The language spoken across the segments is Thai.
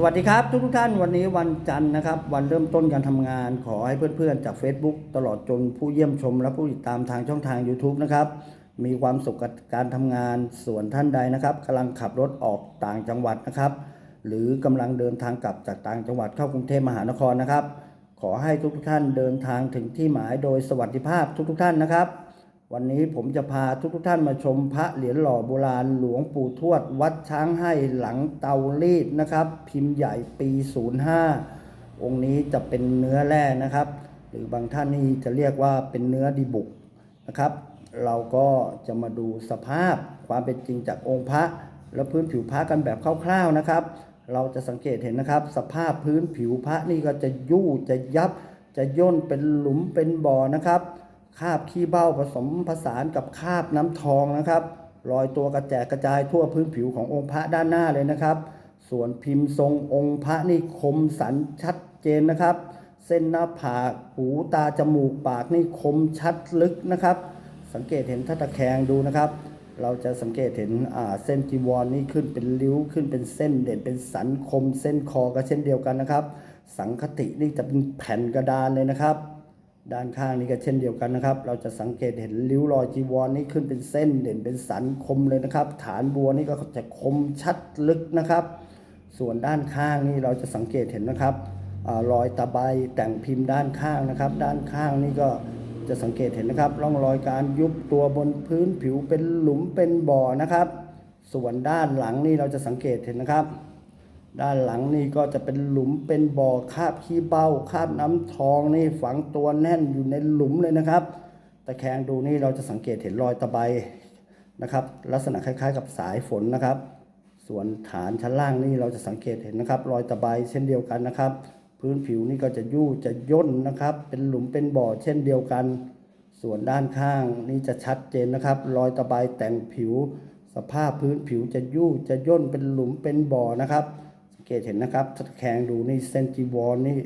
สวัสดีครับทุกทุกท่านวันนี้วันจันทร์นะครับ วันเริ่มต้นการทำงานขอให้เพื่อนๆ จาก Facebook ตลอดจนผู้เยี่ยมชม และผู้ติดตามทางช่องทาง YouTube นะครับ มีความสุขกับการทำงานส่วนท่านใดนะครับกำลังขับรถออกต่างจังหวัดนะครับ หรือกำลังเดินทางกลับจากต่างจังหวัดเข้ากรุงเทพมหานครนะครับ ขอให้ทุกๆท่านเดินทางถึงที่หมายโดยสวัสดิภาพทุกๆท่านนะครับ วันนี้ผมจะพาทุกๆท่านมาชมพระเหรียญหล่อโบราณหลวงปู่ทวด วัดช้างให้หลังเตารีดนะครับ พิมพ์ใหญ่ปี 05 องค์นี้จะเป็นเนื้อแร่นะครับ หรือบางท่านนี่จะเรียกว่าเป็นเนื้อดีบุกนะครับ เราก็จะมาดูสภาพความเป็นจริงจากองค์พระ และพื้นผิวพระกันแบบคร่าวๆนะครับ เราจะสังเกตเห็นนะครับ สภาพพื้นผิวพระนี่ก็จะยู่จะยับจะย่นเป็นหลุมเป็นบ่อนะครับ คาบขี้เบ้าผสมผสานกับคาบน้ำทองนะครับรอยตัวกระแจกกระจายทั่วพื้นผิวขององค์พระด้านหน้าเลยนะครับ ส่วนพิมพ์ทรงองค์พระนี่คมสันชัดเจนนะครับ เส้นหน้าผากหูตาจมูกปากนี่คมชัดลึกนะครับ สังเกตเห็นถ้าตะแคงดูนะครับ เราจะสังเกตเห็นอ่าเส้นจีวรนี่ขึ้นเป็นริ้วขึ้นเป็นเส้นเด่นเป็นสันคมเส้นคอก็เช่นเดียวกันนะครับ สังคตินี่จะเป็นแผ่นกระดานเลยนะครับ ด้านข้างนี่ก็เช่นเดียวกันนะครับ เราจะสังเกตเห็นริ้วรอยจีวรนี่ขึ้นเป็นเส้นเด่นเป็นสันคมเลยนะครับ ฐานบัวนี่ก็จะคมชัดลึกนะครับ ส่วนด้านข้างนี่เราจะสังเกตเห็นนะครับอรอยตะไบแต่งพิมพ์ด้านข้างนะครับ ด้านข้างนี่ก็จะสังเกตเห็นนะครับ ร่องรอยการยุบตัวบนพื้นผิวเป็นหลุมเป็นบ่อนะครับ ส่วนด้านหลังนี่เราจะสังเกตเห็นนะครับ ด้านหลังนี่ก็จะเป็นหลุมเป็นบ่อคาบขี้เบ้าคาบน้ำทองนี่ฝังตัวแน่นอยู่ในหลุมเลยนะครับ ตะแคงดูนี่เราจะสังเกตเห็นรอยตะไบนะครับ ลักษณะคล้าย ๆ กับสายฝนนะครับ ส่วนฐานชั้นล่างนี่เราจะสังเกตเห็นนะครับ รอยตะไบเช่นเดียวกันนะครับ พื้นผิวนี่ก็จะยู่จะย่นนะครับ เป็นหลุมเป็นบ่อเช่นเดียวกัน ส่วนด้านข้างนี่จะชัดเจนนะครับ รอยตะไบแต่งผิว สภาพพื้นผิวจะยู่จะย่นเป็นหลุมเป็นบ่อนะครับ เกตเห็นนะครับถ้าแขงดูนี่เส้นจีวรนี่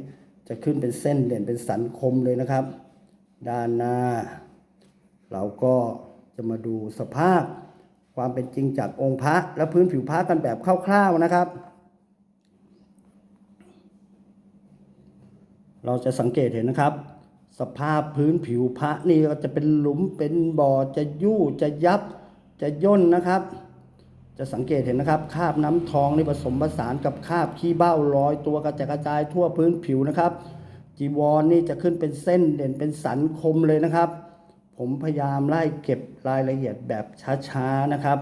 จะขึ้นเป็นเส้นเด่นเป็นสันคมเลยนะครับ ด้านหน้า เราก็จะมาดูสภาพความเป็นจริงจากองค์พระและพื้นผิวพระกันแบบคร่าวๆนะครับ เราจะสังเกตเห็นนะครับ สภาพพื้นผิวพระนี่ก็จะเป็นหลุมเป็นบ่อจะยู่จะยับจะย่นนะครับ จะสังเกตเห็นนะครับคราบน้ำทองนี่ผสมผสานกับคราบขี้เบ้าลอยตัวกระจายกระจายทั่วพื้นผิวนะครับ จีวรนี่จะขึ้นเป็นเส้นเด่นเป็นสันคมเลยนะครับ ผมพยายามไล่เก็บรายละเอียดแบบช้าๆนะครับ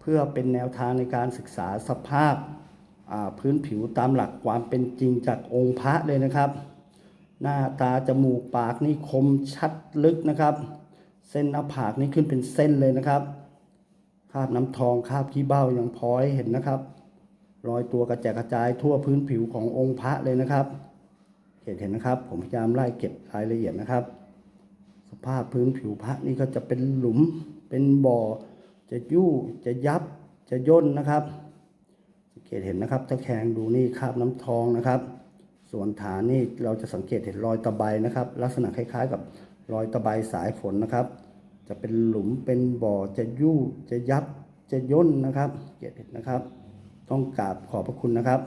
เพื่อเป็นแนวทางในการศึกษาสภาพพื้นผิวตามหลักความเป็นจริงจากองค์พระเลยนะครับ หน้าตาจมูกปากนี่คมชัดลึกนะครับ เส้นหน้าผากนี่ขึ้นเป็นเส้นเลยนะครับ ราบน้ำทองคราบขี้เบ้ายังพอให้เห็นนะครับ รอยตัวกระแจกกระจายทั่วพื้นผิวขององค์พระเลยนะครับเห็นเห็นนะครับ ผมพยายามไล่เก็บรายละเอียดนะครับ สภาพพื้นผิวพระนี่ก็จะเป็นหลุม เป็นบ่อ จะยู่จะยับ จะย่นนะครับสังเกตเห็นนะครับตะแคงดูนี่คราบน้ำทองนะครับ ส่วนฐานนี่เราจะสังเกตเห็นรอยตะไบนะครับ ลักษณะคล้ายๆ กับรอยตะไบสายฝนนะครับ จะเป็นหลุมเป็นบ่อจะยู่จะยับจะย่นนะครับเกียรติเห็นนะครับ ต้องกราบขอบพระคุณนะครับ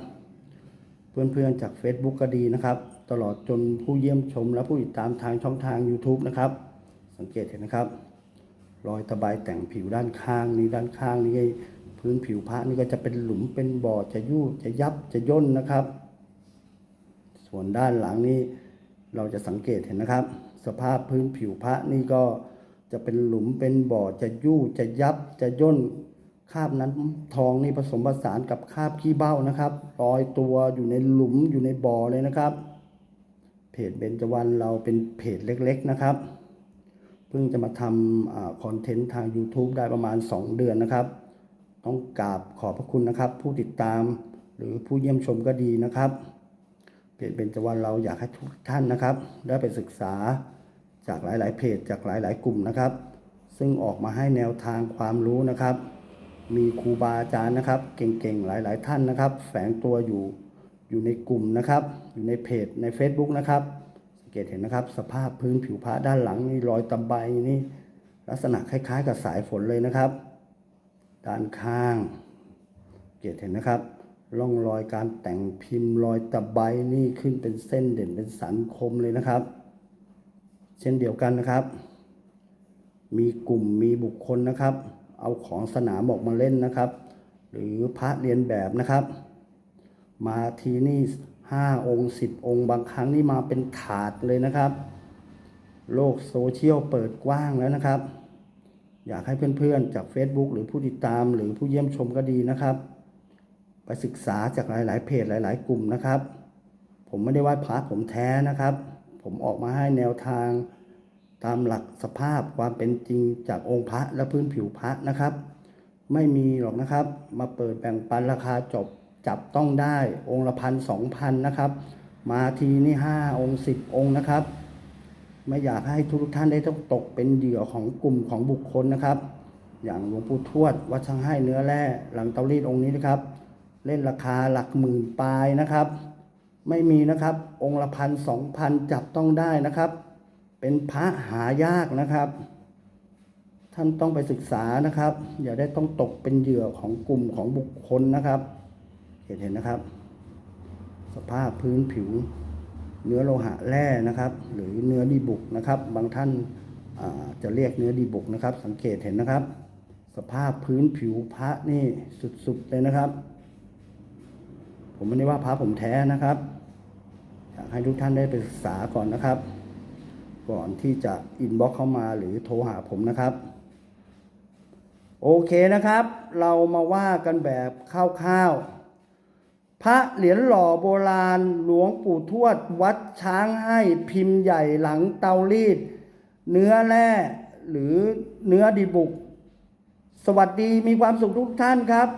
เพื่อนๆจาก Facebook ก็ดีนะครับ ตลอดจนผู้เยี่ยมชมและผู้ติดตามทางช่องทาง YouTube นะครับ สังเกตเห็นนะครับ รอยตะไบแต่งผิวด้านข้างนี้ด้านข้างนี้พื้นผิวพระนี่ก็จะเป็นหลุมเป็นบ่อจะยู่จะยับจะย่นนะครับ ส่วนด้านหลังนี้เราจะสังเกตเห็นนะครับ สภาพพื้นผิวพระนี่ก็ จะเป็นหลุมเป็นบ่อจะยู่จะยับจะย่นคราบนั้นทองนี่ผสมผสานกับคราบขี้เบ้านะครับลอยตัวอยู่ในหลุมอยู่ในบ่อเลยนะครับ เพจเบญจวรรณเราเป็นเพจเล็กๆนะครับ เพิ่งจะมาทำคอนเทนต์ทาง YouTube ได้ประมาณ 2 เดือนนะครับ ต้องกราบขอบพระคุณนะครับ ผู้ติดตามหรือผู้เยี่ยมชมก็ดีนะครับเพจเบญจวรรณเราอยากให้ทุกท่านนะครับ ได้ไปศึกษา จากหลาย ๆ เพจจากหลาย ๆ กลุ่มนะครับ ซึ่งออกมาให้แนวทางความรู้นะครับ มีครูบาอาจารย์นะครับ เก่ง ๆ หลาย ๆ ท่านนะครับ แฝงตัวอยู่อยู่ในกลุ่มนะครับ อยู่ในเพจใน Facebook นะครับสังเกตเห็นนะครับ สภาพพื้นผิวพระด้านหลังนี่รอยตะไบนี่ลักษณะคล้าย ๆ กับสายฝนเลยนะครับ ด้านข้างสังเกตเห็นนะครับร่องรอยการแต่งพิมพ์รอยตะไบนี่ขึ้นเป็นเส้นเด่นเป็นสันคมเลยนะครับ เช่นเดียวกันนะครับ มีกลุ่มมีบุคคลนะครับ เอาของสนามออกมาเล่นนะครับ หรือพระเรียนแบบนะครับ มาทีนี่ห้าองค์สิบองค์บางครั้งนี่มาเป็นถาดเลยนะครับ โลกโซเชียลเปิดกว้างแล้วนะครับ อยากให้เพื่อนๆจาก Facebook หรือผู้ติดตามหรือผู้เยี่ยมชมก็ดีนะครับ ไปศึกษาจากหลายๆ เพจหลาย ๆ กลุ่มนะครับ ผมไม่ได้ว่าพระผมแท้นะครับ ผมออกมาให้แนวทาง ตามหลักสภาพความเป็นจริงจากองค์พระและพื้นผิวพระนะครับ ไม่มีหรอกนะครับ มาเปิดแบ่งปันราคาจบจับต้องได้องค์ละพันสองพันนะครับ มาทีนี่ห้าองค์สิบองค์นะครับ ไม่อยากให้ทุกท่านได้ต้องตกเป็นเหยื่อของกลุ่มของบุคคลนะครับ อย่างหลวงปู่ทวดวัดช่างให้เนื้อแร่หลังเตารีดองค์นี้นะครับ เล่นราคาหลักหมื่นปลายนะครับ ไม่มีนะครับ องค์ละพันสองพันจับต้องได้นะครับ เป็นพระหายากนะครับ ท่านต้องไปศึกษานะครับ อย่าได้ต้องตกเป็นเหยื่อของกลุ่มของบุคคลนะครับ เห็นเห็นนะครับ สภาพพื้นผิว เนื้อโลหะแร่นะครับ หรือเนื้อดีบุกนะครับ บางท่านาจะเรียกเนื้อดีบุกนะครับ สังเกตเห็นนะครับ สภาพพื้นผิวพระนี่สุดๆเลยนะครับ ผมไม่ได้ว่าพระผมแท้นะครับ ให้ทุกท่านได้ไปศึกษาก่อนนะครับ ก่อนที่จะอินบ็อกเข้ามาหรือโทรหาผมนะครับ โอเคนะครับ เรามาว่ากันแบบคร่าวๆพระเหรียญหล่อโบราณหลวงปู่ทวด วัดช้างให้พิมพ์ใหญ่หลังเตารีด เนื้อแร่หรือเนื้อดีบุก สวัสดีมีความสุขทุกท่านครับ